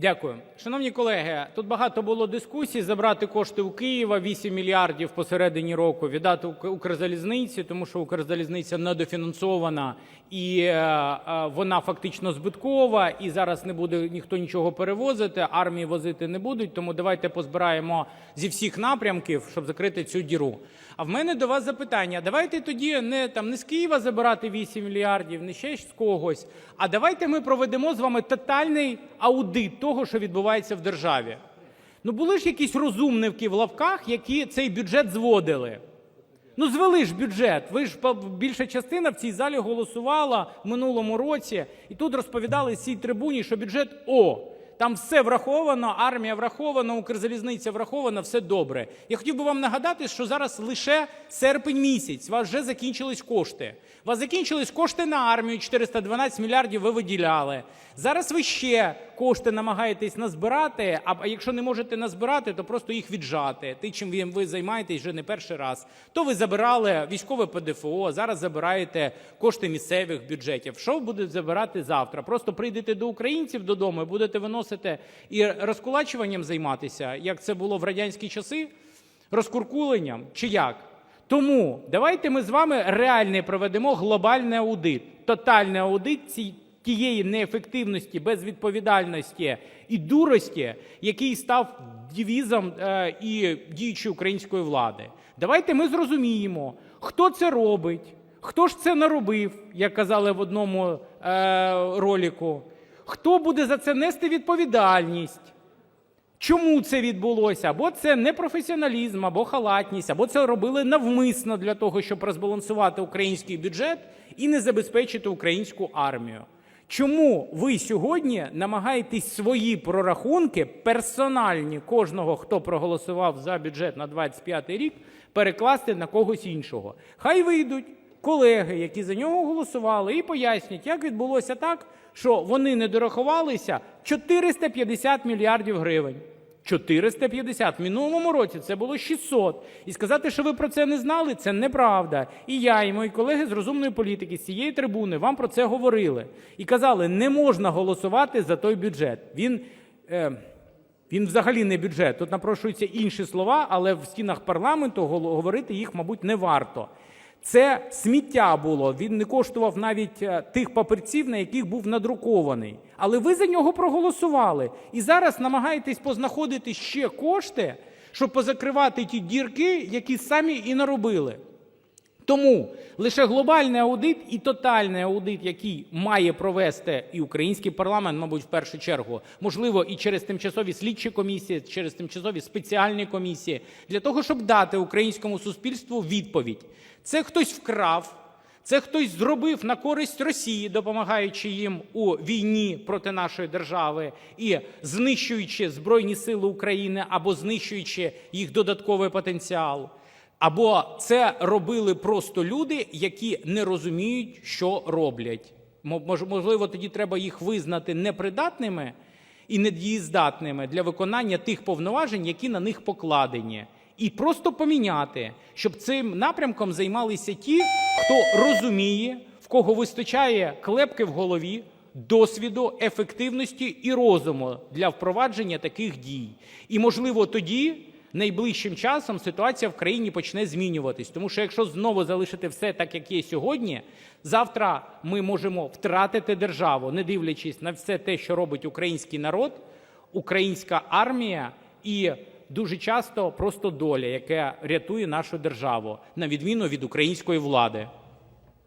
Дякую. Шановні колеги, тут багато було дискусій забрати кошти у Києва 8 мільярдів посередині року, віддати Укрзалізниці, тому що Укрзалізниця недофінансована і е, е, вона фактично збиткова, і зараз не буде ніхто нічого перевозити, армії возити не будуть. Тому давайте позбираємо зі всіх напрямків, щоб закрити цю діру. А в мене до вас запитання. Давайте тоді не там не з Києва забирати 8 мільярдів, не ще з когось. А давайте ми проведемо з вами тотальний аудит того, що відбувається в державі. Ну були ж якісь розумники в лавках, які цей бюджет зводили. Ну, звели ж бюджет. Ви ж більша частина в цій залі голосувала в минулому році, і тут розповідали з цій трибуні, що бюджет О. Там все враховано, армія врахована, Укрзалізниця врахована, все добре. Я хотів би вам нагадати, що зараз лише серпень місяць, у вас вже закінчились кошти. У вас закінчились кошти на армію, 412 мільярдів ви виділяли. Зараз ви ще кошти намагаєтесь назбирати, а якщо не можете назбирати, то просто їх віджати. Те, чим ви- займаєтесь вже не перший раз. То ви забирали військове ПДФО, зараз забираєте кошти місцевих бюджетів. Що будете забирати завтра? Просто прийдете до українців додому і будете виносити і розкулачуванням займатися, як це було в радянські часи, розкуркуленням чи як? Тому давайте ми з вами реальний проведемо глобальний аудит, тотальний аудит ці- тієї неефективності, безвідповідальності і дурості, який став девізом е, і діючої української влади. Давайте ми зрозуміємо, хто це робить, хто ж це наробив, як казали в одному е, роліку, хто буде за це нести відповідальність. Чому це відбулося? Або це непрофесіоналізм, або халатність, або це робили навмисно для того, щоб розбалансувати український бюджет і не забезпечити українську армію. Чому ви сьогодні намагаєтесь свої прорахунки, персональні кожного, хто проголосував за бюджет на 25 рік, перекласти на когось іншого? Хай вийдуть колеги, які за нього голосували, і пояснять, як відбулося так, що вони не дорахувалися 450 мільярдів гривень. 450. В минулому році це було 600. І сказати, що ви про це не знали, це неправда. І я, і мої колеги з розумної політики з цієї трибуни вам про це говорили. І казали, не можна голосувати за той бюджет. Він, е, він взагалі не бюджет. Тут напрошуються інші слова, але в стінах парламенту говорити їх, мабуть, не варто. Це сміття було. Він не коштував навіть е, тих папірців, на яких був надрукований. Але ви за нього проголосували. І зараз намагаєтесь познаходити ще кошти, щоб позакривати ті дірки, які самі і наробили. Тому лише глобальний аудит і тотальний аудит, який має провести і український парламент, мабуть, в першу чергу, можливо, і через тимчасові слідчі комісії, через тимчасові спеціальні комісії, для того, щоб дати українському суспільству відповідь. Це хтось вкрав, це хтось зробив на користь Росії, допомагаючи їм у війні проти нашої держави і знищуючи Збройні Сили України або знищуючи їх додатковий потенціал. Або це робили просто люди, які не розуміють, що роблять. Мо- Можливо, тоді треба їх визнати непридатними і недієздатними для виконання тих повноважень, які на них покладені. І просто поміняти, щоб цим напрямком займалися ті, хто розуміє, в кого вистачає клепки в голові, досвіду, ефективності і розуму для впровадження таких дій. І, можливо, тоді найближчим часом ситуація в країні почне змінюватись. Тому що якщо знову залишити все так, як є сьогодні, завтра ми можемо втратити державу, не дивлячись на все те, що робить український народ, українська армія і дуже часто просто доля, яка рятує нашу державу, на відміну від української влади.